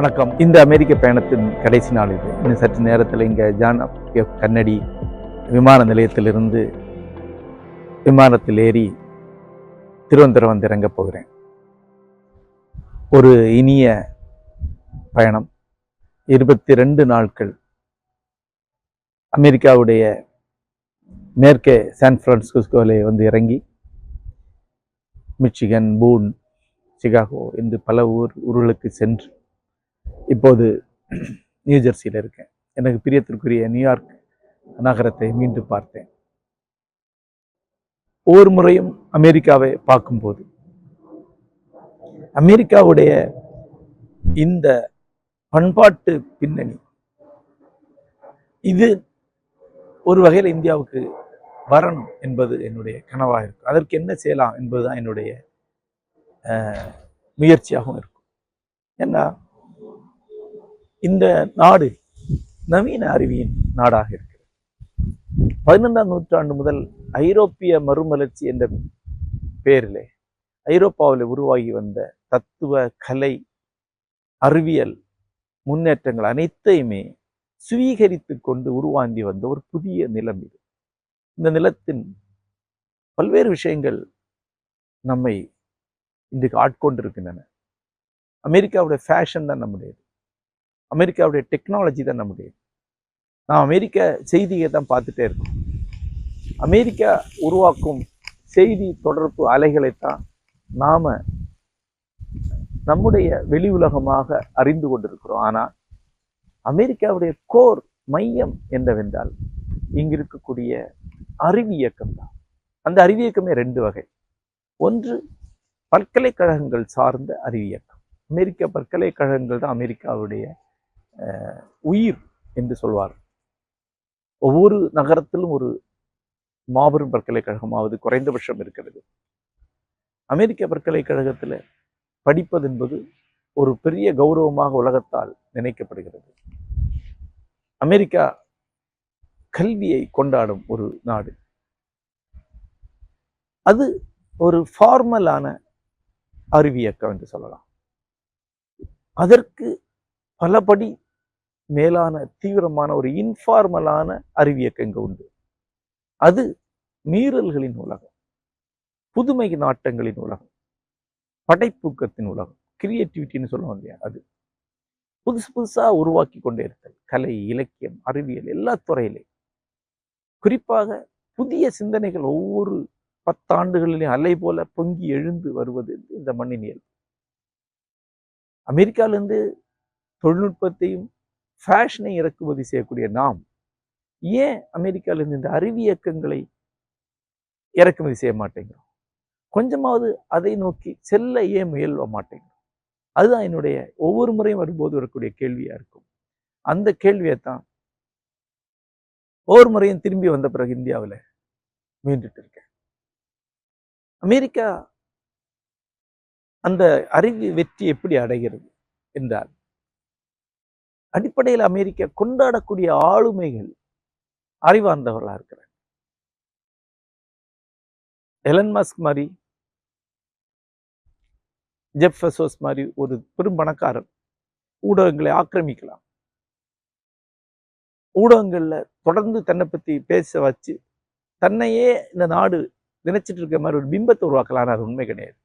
வணக்கம். இந்த அமெரிக்க பயணத்தின் கடைசி நாள் இது. இன்னும் சற்று நேரத்தில் இங்கே ஜான் எஃப் கன்னடி விமான நிலையத்திலிருந்து விமானத்தில் ஏறி திருவனந்தபுரம் வந்து இறங்கப் போகிறேன். ஒரு இனிய பயணம். இருபத்தி ரெண்டு நாட்கள் அமெரிக்காவுடைய மேற்கே சான் பிரான்சிஸ்கோவில் வந்து இறங்கி மிச்சிகன் பூன் சிகாகோ என்று பல ஊர் ஊர்களுக்கு சென்று இப்போது நியூ ஜெர்சியில் இருக்கேன். எனக்கு பிரியத்திற்குரிய நியூயார்க் நகரத்தை மீண்டும் பார்த்தேன். ஒவ்வொரு முறையும் அமெரிக்காவை பார்க்கும்போது அமெரிக்காவுடைய இந்த பண்பாட்டு பின்னணி இது ஒரு வகையில் இந்தியாவுக்கு வரணும் என்பது என்னுடைய கனவாக இருக்கும். அதற்கு என்ன செய்யலாம் என்பதுதான் என்னுடைய முயற்சியாகவும் இருக்கும். ஏன்னா இந்த நாடு நவீன அறிவியின் நாடாக இருக்கிறது. பதினெண்டாம் நூற்றாண்டு முதல் ஐரோப்பிய மறுமலர்ச்சி என்ற பேரிலே ஐரோப்பாவில் உருவாகி வந்த தத்துவ கலை அறிவியல் முன்னேற்றங்கள் அனைத்தையுமே சுவீகரித்து கொண்டு உருவாங்கி வந்த ஒரு புதிய நிலம் இது. இந்த நிலத்தின் பல்வேறு விஷயங்கள் நம்மை இன்றைக்கு ஆட்கொண்டிருக்கின்றன. அமெரிக்காவுடைய ஃபேஷன் தான் நம்முடையது. அமெரிக்காவுடைய டெக்னாலஜி தான் நம்முடைய. நான் அமெரிக்க செய்தியை தான் பார்த்துட்டே இருக்கோம். அமெரிக்கா உருவாக்கும் செய்தி தொடர்பு அலைகளைத்தான் நாம் நம்முடைய வெளி உலகமாக அறிந்து கொண்டிருக்கிறோம். ஆனால் அமெரிக்காவுடைய கோர் மையம் என்னவென்றால் இங்கு இருக்கக்கூடிய அறிவியக்கம் தான். அந்த அறிவியக்கமே ரெண்டு வகை. ஒன்று பல்கலைக்கழகங்கள் சார்ந்த அறிவியக்கம் அமெரிக்க பல்கலைக்கழகங்கள் தான் அமெரிக்காவுடைய உயிர் என்று சொல்வார். ஒவ்வொரு நகரத்திலும் ஒரு மாபெரும் பல்கலைக்கழகமாவது குறைந்தபட்சம் இருக்கிறது. அமெரிக்க பல்கலைக்கழகத்தில் படிப்பது என்பது ஒரு பெரிய கௌரவமாக உலகத்தால் நினைக்கப்படுகிறது. அமெரிக்கா கல்வியை கொண்டாடும் ஒரு நாடு. அது ஒரு ஃபார்மலான அறிவியக்கம் என்று சொல்லலாம். அதற்கு பலபடி மேலான தீவிரமான ஒரு இன்ஃபார்மலான அறிவியக்கம் இங்கே உண்டு. அது மீறல்களின் உலகம் புதுமை நாட்டங்களின் உலகம் படைப்பூக்கத்தின் உலகம் கிரியேட்டிவிட்டின்னு சொல்லுவோம் இல்லையா அது. புதுசு புதுசா உருவாக்கி கொண்டே இருத்தல் கலை இலக்கியம் அறிவியல் எல்லா துறையிலே. குறிப்பாக புதிய சிந்தனைகள் ஒவ்வொரு பத்தாண்டுகளிலும் அலை போல பொங்கி எழுந்து வருவது இந்த மண்ணின் இயல்பு. அமெரிக்காவிலிருந்து தொழில்நுட்பத்தையும் ஃபேஷனை இறக்குமதி செய்யக்கூடிய நாம் ஏன் அமெரிக்காவிலிருந்து இந்த அறிவியக்கங்களை இறக்குமதி செய்ய மாட்டேங்கிறோம்? கொஞ்சமாவது அதை நோக்கி செல்ல ஏன் முயல்வ மாட்டேங்கிறோம்? அதுதான் என்னுடைய ஒவ்வொரு முறையும் வரும்போது வரக்கூடிய கேள்வியா இருக்கும். அந்த கேள்வியை தான் ஒவ்வொரு முறையும் திரும்பி வந்த பிறகு இந்தியாவில் மீண்டுட்டு இருக்கேன். அமெரிக்கா அந்த அறிவு வெற்றி எப்படி அடைகிறது என்றால் அடிப்படையில் அமெரிக்கா கொண்டாடக்கூடிய ஆளுமைகள் அறிவார்ந்தவர்களா இருக்கிறார் எலன் மஸ்க் மாதிரி ஜெப் ஃபெசோஸ் மாதிரி ஒரு பெரும் பணக்காரர் ஊடகங்களை ஆக்கிரமிக்கலாம். ஊடகங்கள்ல தொடர்ந்து தன்னை பத்தி பேச வச்சு தன்னையே இந்த நாடு நினைச்சிட்டு இருக்க மாதிரி ஒரு பிம்பத்தை உருவாக்கலாம். அது உண்மை கிடையாது.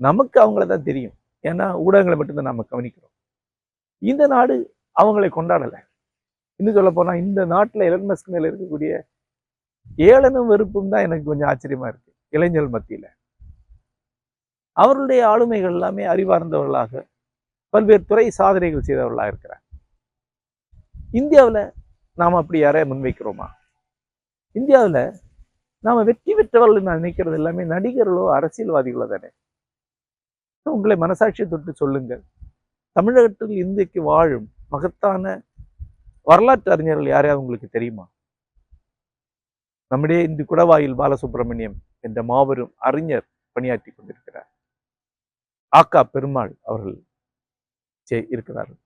நமக்கு அவங்கள தான் தெரியும். ஏன்னா ஊடகங்களை மட்டும்தான் நம்ம கவனிக்கிறோம். இந்த நாடு அவங்களை கொண்டாடலை. இன்னும் சொல்ல போனா இந்த நாட்டுல எலன்மஸ்க் மேல இருக்கக்கூடிய ஏளனும் வெறுப்பும் தான் எனக்கு கொஞ்சம் ஆச்சரியமா இருக்கு இளைஞர் மத்தியில. அவர்களுடைய ஆளுமைகள் எல்லாமே அறிவார்ந்தவர்களாக பல்வேறு துறை சாதனைகள் செய்தவர்களாக இருக்கிறார். இந்தியாவில் நாம் அப்படி யாரையா முன்வைக்கிறோமா? இந்தியாவில் நாம் வெற்றி பெற்றவர்கள் நான் நினைக்கிறது எல்லாமே நடிகர்களோ அரசியல்வாதிகளோ தானே. உங்களை மனசாட்சியை தொட்டு சொல்லுங்கள். தமிழகத்தில் இன்றைக்கு வாழும் மகத்தான வரலாற்று அறிஞர்கள் யாரையாவது உங்களுக்கு தெரியுமா? நம்முடைய இந்து குடவாயில் பாலசுப்ரமணியம் என்ற மாபெரும் அறிஞர் பணியாற்றி கொண்டிருக்கிறார். ஆக்கா பெருமாள் அவர்கள் இருக்கிறார்கள்.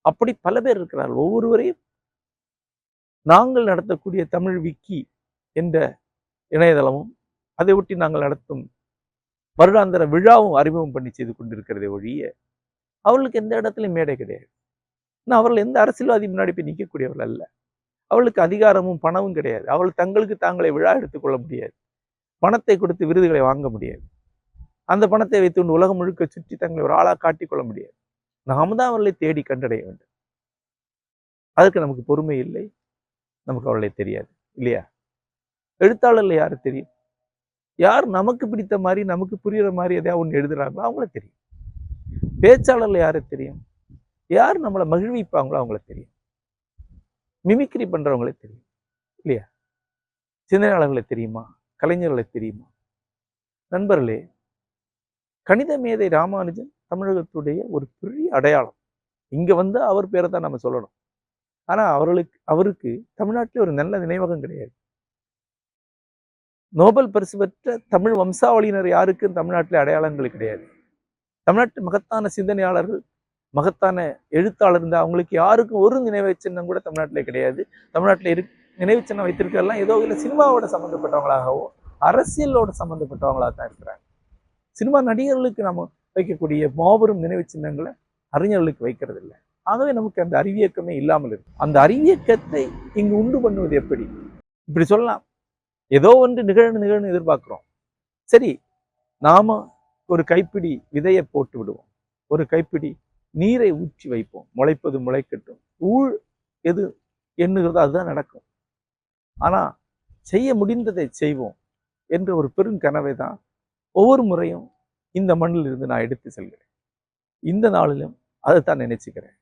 அப்படி பல பேர் இருக்கிறார்கள். ஒவ்வொருவரையும் நாங்கள் நடத்தக்கூடிய தமிழ் விக்கி என்ற இணையதளமும் அதை ஒட்டி நாங்கள் நடத்தும் வருடாந்திர விழாவும் அறிமுகம் பண்ணி செய்து கொண்டிருக்கிறதே ஒழிய அவளுக்கு எந்த இடத்துலையும் மேடை கிடையாது. நான் அவர்கள் எந்த அரசியல்வாதி முன்னாடி போய் நிற்கக்கூடியவர்கள் அல்ல. அவளுக்கு அதிகாரமும் பணமும் கிடையாது. அவள் தங்களுக்கு தாங்களே விழா எடுத்துக்கொள்ள முடியாது. பணத்தை கொடுத்து விருதுகளை வாங்க முடியாது. அந்த பணத்தை வைத்துக்கொண்டு உலகம் முழுக்க சுற்றி தங்களை ஒரு ஆளாக காட்டிக்கொள்ள முடியாது. நாம தான் அவர்களை தேடி கண்டடைய வேண்டும். அதற்கு நமக்கு பொறுமை இல்லை. நமக்கு அவர்களை தெரியாது. இல்லையா? எழுத்தாளர்ல யாரு தெரியும்? யார் நமக்கு பிடித்த மாதிரி நமக்கு புரியுற மாதிரி எதையா ஒன்று எழுதுறாங்களோ அவங்கள தெரியும். பேச்சாளர்கள் யாரு தெரியும்? யார் நம்மளை மகிழ்விப்பாங்களோ அவங்கள தெரியும். மிமிக்ரி பண்றவங்களே தெரியும். இல்லையா? சிந்தனையாளர்களை தெரியுமா? கலைஞர்களை தெரியுமா? நண்பர்களே கணித மேதை ராமானுஜன் தமிழகத்துடைய ஒரு பெரிய அடையாளம். இங்க வந்து அவர் பேரை தான் நம்ம சொல்லணும். ஆனா அவர்களுக்கு அவருக்கு தமிழ்நாட்டில் ஒரு நல்ல நினைவகம் கிடையாது. நோபல் பரிசு பெற்ற தமிழ் வம்சாவளியினர் யாருக்கும் தமிழ்நாட்டில் அடையாளங்கள் கிடையாது. தமிழ்நாட்டு மகத்தான சிந்தனையாளர்கள் மகத்தான எழுத்தாளர் இருந்தால் அவங்களுக்கு யாருக்கும் ஒரு நினைவு சின்னம் கூட தமிழ்நாட்டில் கிடையாது. தமிழ்நாட்டில் இரு நினைவு சின்னம் வைத்திருக்கலாம் ஏதோ இல்லை சினிமாவோட சம்மந்தப்பட்டவங்களாகவோ அரசியலோட சம்மந்தப்பட்டவங்களாக தான் இருக்கிறாங்க. சினிமா நடிகர்களுக்கு நம்ம வைக்கக்கூடிய மாபெரும் நினைவு சின்னங்களை அறிஞர்களுக்கு வைக்கிறது இல்லை ஆகவே நமக்கு அந்த அறிவியக்கமே இல்லாமல் இருக்கு. அந்த அறிவியக்கத்தை இங்கு உண்டு பண்ணுவது எப்படி? இப்படி சொல்லலாம். ஏதோ ஒன்று நிகழ்ந்து நிகழ்ந்து எதிர்பார்க்குறோம். சரி நாம ஒரு கைப்பிடி விதையை போட்டு விடுவோம். ஒரு கைப்பிடி நீரை ஊற்றி வைப்போம். முளைப்பது முளைக்கட்டும். ஊழ் எது எண்ணுகிறதோ அதுதான் நடக்கும். ஆனா செய்ய முடிந்ததை செய்வோம் என்ற ஒரு பெரும் கனவை தான் ஒவ்வொரு முறையும் இந்த மண்ணில் இருந்து நான் எடுத்து செல்கிறேன். இந்த நாளிலும் அதைத்தான் நினைச்சுக்கிறேன்.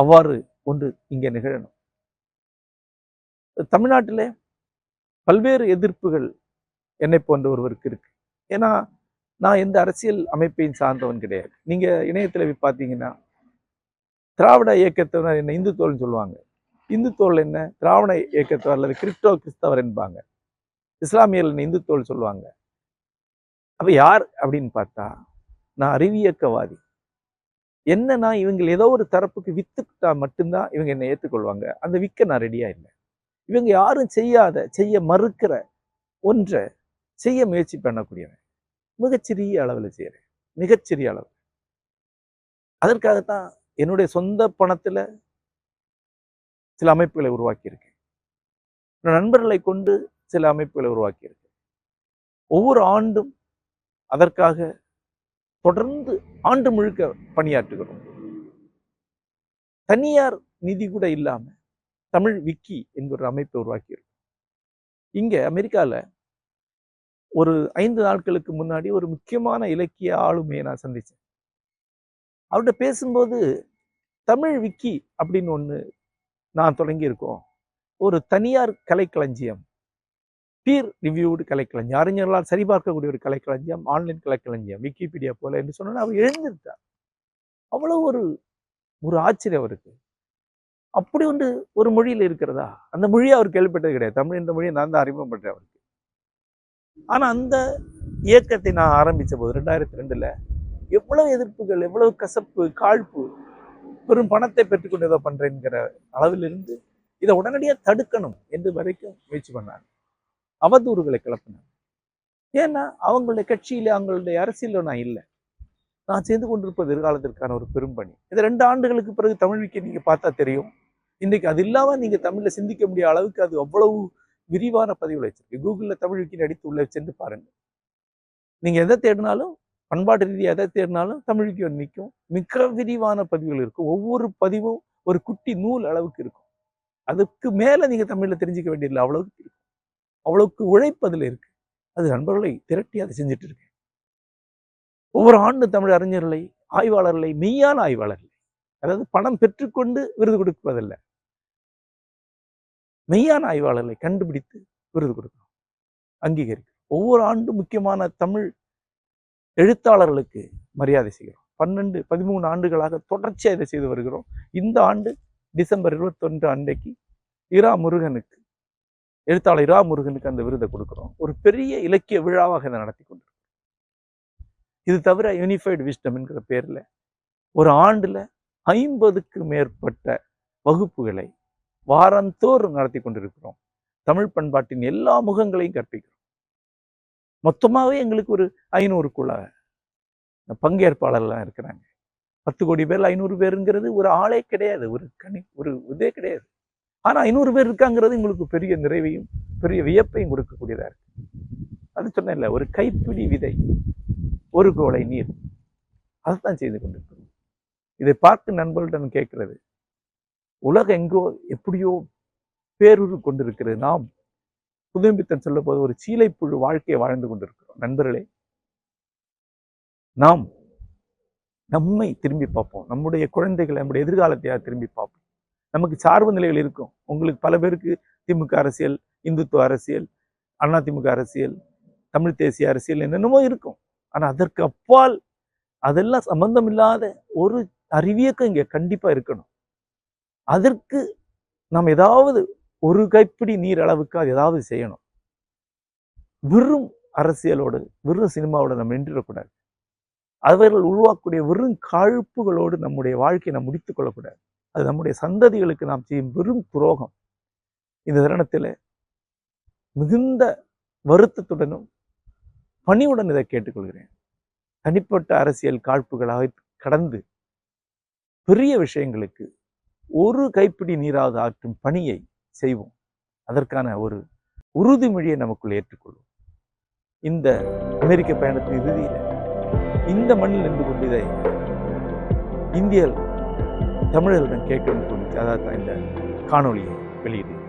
அவ்வாறு ஒன்று இங்கே நிகழணும். தமிழ்நாட்டிலே பல்வேறு எதிர்ப்புகள் என்னை போன்ற ஒருவருக்கு இருக்கு. ஏன்னா நான் எந்த அரசியல் அமைப்பையும் சார்ந்தவன் கிடையாது. நீங்க இணையத்தில் பார்த்தீங்கன்னா திராவிட இயக்கத்தவர் என்ன இந்துத்தோல்னு சொல்லுவாங்க. இந்துத்தோல் என்ன? திராவிட இயக்கத்தவர் அல்லது கிறிஸ்டோ கிறிஸ்தவர் என்பாங்க. இஸ்லாமியர்கள் என்ன இந்துத்தோல் சொல்லுவாங்க. அப்ப யார் அப்படின்னு பார்த்தா நான் அறிவியக்கவாதி. என்னன்னா இவங்க ஏதோ ஒரு தரப்புக்கு வித்துக்கிட்டா மட்டும்தான் இவங்க என்னை ஏற்றுக்கொள்வாங்க அந்த விற்க நான் ரெடியாக இல்லை. இவங்க யாரும் செய்யாத செய்ய மறுக்கிற ஒன்றை செய்ய முயற்சி பண்ணக்கூடியவன். மிகச்சிறிய அளவில் செய்கிறேன் மிகச்சிறிய அளவு அதற்காகத்தான் என்னுடைய சொந்த பணத்துல சில அமைப்புகளை உருவாக்கியிருக்கேன். நண்பர்களை கொண்டு சில அமைப்புகளை உருவாக்கியிருக்கேன். ஒவ்வொரு ஆண்டும் அதற்காக தொடர்ந்து ஆண்டு முழுக்க பணியாற்றுகிறோம். தனியார் நிதி கூட இல்லாம தமிழ் விக்கி என்கிற அமைப்பை உருவாக்கியிருக்கோம். இங்க அமெரிக்கால ஒரு ஐந்து நாட்களுக்கு முன்னாடி ஒரு முக்கியமான இலக்கிய ஆளுமையை நான் சந்தித்தேன் அவர்கிட்ட பேசும்போது தமிழ் விக்கி அப்படின்னு ஒன்று நான் தொடங்கியிருக்கோம். ஒரு தனியார் கலைக்களஞ்சியம் பீர் ரிவ்யூடு கலைக்களஞ்சியம் அறிஞர்களால் சரிபார்க்கக்கூடிய ஒரு கலைக்களஞ்சியம் ஆன்லைன் கலைக்களஞ்சியம் விக்கிபீடியா போல என்று சொன்னா அவர் எழுந்திருக்கார் அவ்வளோ ஒரு ஒரு ஆச்சரியம் அவருக்கு. அப்படி ஒன்று ஒரு மொழியில் இருக்கிறதா? அந்த மொழியை அவர் கேள்விப்பட்டது கிடையாது. தமிழ் என்ற மொழியை நான் தான் அறிமுகப்படுறேன் அவருக்கு. ஆனால் அந்த இயக்கத்தை நான் ஆரம்பித்த போது ரெண்டாயிரத்தி ரெண்டில் எவ்வளவு எதிர்ப்புகள் எவ்வளவு கசப்பு காழ்ப்பு பெரும் பணத்தை பெற்றுக்கொண்டு ஏதோ பண்ணுறேங்கிற அளவிலிருந்து இதை உடனடியாக தடுக்கணும் என்று வரைக்கும் முயற்சி பண்ணாங்க. அவதூறுகளை கிளப்பினாங்க. ஏன்னா அவங்களுடைய கட்சியில் அவங்களுடைய அரசியலில் நான் இல்லை. நான் செய்து கொண்டிருப்பது எதிர்காலத்திற்கான ஒரு பெரும் பணி. இது ரெண்டு ஆண்டுகளுக்கு பிறகு தமிழ் நீங்கள் பார்த்தா தெரியும். இன்றைக்கு அது இல்லாமல் நீங்கள் தமிழில் சிந்திக்க முடிய அளவுக்கு அது அவ்வளவு விரிவான பதிவில் வச்சிருக்கு. கூகுளில் தமிழ் விக்கின்னு அடித்து உள்ள சென்று பாருங்கள். நீங்கள் எதை தேடினாலும் பண்பாட்டு ரீதியாக எதை தேடினாலும் தமிழ் விக்கி வந்து நிற்கும். மிக விரிவான பதிவுகள் இருக்கும். ஒவ்வொரு பதிவும் ஒரு குட்டி நூல் அளவுக்கு இருக்கும். அதுக்கு மேலே நீங்க தமிழில் தெரிஞ்சுக்க வேண்டியதில்லை. அவ்வளவுக்கு இருக்கும். அவ்வளவுக்கு உழைப்பு இருக்குது அது நண்பர்களை திரட்டி அதை செஞ்சுட்டு இருக்கேன் ஒவ்வொரு ஆண்டு தமிழ் அறிஞர்களை ஆய்வாளர்களை மெய்யான ஆய்வாளர்களை அதாவது பணம் பெற்றுக்கொண்டு விருது கொடுப்பதில்லை. மெய்யான ஆய்வாளர்களை கண்டுபிடித்து விருது கொடுக்கணும். அங்கீகரிக்கணும். ஒவ்வொரு ஆண்டும் முக்கியமான தமிழ் எழுத்தாளர்களுக்கு மரியாதை செய்கிறோம். பன்னெண்டு பதிமூணு ஆண்டுகளாக தொடர்ச்சியாக இதை செய்து வருகிறோம். இந்த ஆண்டு டிசம்பர் இருபத்தொன்று அன்றைக்கு இரா முருகனுக்கு எழுத்தாளர் இரா முருகனுக்கு அந்த விருதை கொடுக்கிறோம். ஒரு பெரிய இலக்கிய விழாவாக இதை நடத்தி கொண்டிருக்கோம் இது தவிர யூனிஃபைடு விஸ்டம் என்கிற பேர்ல ஒரு ஆண்டுல ஐம்பதுக்கு மேற்பட்ட வகுப்புகளை வாரந்தோறும் நடத்தி கொண்டிருக்கிறோம். தமிழ் பண்பாட்டின் எல்லா முகங்களையும் கற்பிக்கிறோம். மொத்தமாகவே எங்களுக்கு ஒரு ஐநூறுக்குள்ள பங்கேற்பாளர்லாம் இருக்கிறாங்க. பத்து கோடி பேர் ஐநூறு பேருங்கிறது ஒரு ஆளே கிடையாது. ஒரு கணி ஒரு இதே கிடையாது. ஆனால் ஐநூறு பேர் இருக்காங்கிறது உங்களுக்கு பெரிய நிறைவையும் பெரிய வியப்பையும் கொடுக்கக்கூடியதாக இருக்கு. அது சொன்னேன்ல ஒரு கைப்பிடி விதை ஒரு கோளை நீர். அதுதான் செய்து கொண்டிருக்கிறோம். இதை பார்த்து நண்பர்களிடம் கேட்கிறது உலகம் எங்கோ எப்படியோ பேருரு கொண்டிருக்கிறது. நாம் புதும்பித்தன் சொல்ல போது ஒரு சீலைப்புழு வாழ்க்கையை வாழ்ந்து கொண்டிருக்கிறோம். நண்பர்களே நாம் நம்மை திரும்பி பார்ப்போம். நம்முடைய குழந்தைகளை நம்முடைய எதிர்காலத்தையாக திரும்பி பார்ப்போம்? நமக்கு சார்பு நிலைகள் இருக்கும். உங்களுக்கு பல பேருக்கு திமுக அரசியல் இந்துத்துவ அரசியல் அண்ணா திமுக அரசியல் தமிழ் தேசிய அரசியல் என்னென்னமோ இருக்கும். ஆனா அதற்கு அப்பால் அதெல்லாம் சம்பந்தம் இல்லாத ஒரு அறிவியக்கம் இங்க கண்டிப்பா இருக்கணும். அதற்கு நாம் ஏதாவது ஒரு கைப்பிடி நீர் அளவுக்கு அது ஏதாவது செய்யணும். வெறும் அரசியலோடு வெறும் சினிமாவோட நம்ம நின்றுடக்கூடாது. அவர்கள் உருவாக்கக்கூடிய வெறும் காழ்ப்புகளோடு நம்முடைய வாழ்க்கையை நாம் முடித்துக் கொள்ளக்கூடாது. அது நம்முடைய சந்ததிகளுக்கு நாம் செய்யும் வெறும் துரோகம். இந்த தருணத்தில் மிகுந்த வருத்தத்துடனும் பணிவுடன் இதை கேட்டுக்கொள்கிறேன். தனிப்பட்ட அரசியல் காழ்ப்புகளாக கடந்து பெரிய விஷயங்களுக்கு ஒரு கைப்பிடி நீராவது ஆற்றும் பணியை செய்வோம். அதற்கான ஒரு உறுதிமொழியை நமக்குள் ஏற்றுக்கொள்வோம். இந்த அமெரிக்க பயணத்தின் இறுதியில் இந்த மண்ணில் நின்று கொண்டு இதை இந்திய தமிழர்களிடம் கேட்கணும்னு தோணுச்சு. அதான் இந்த காணொலியை வெளியிடு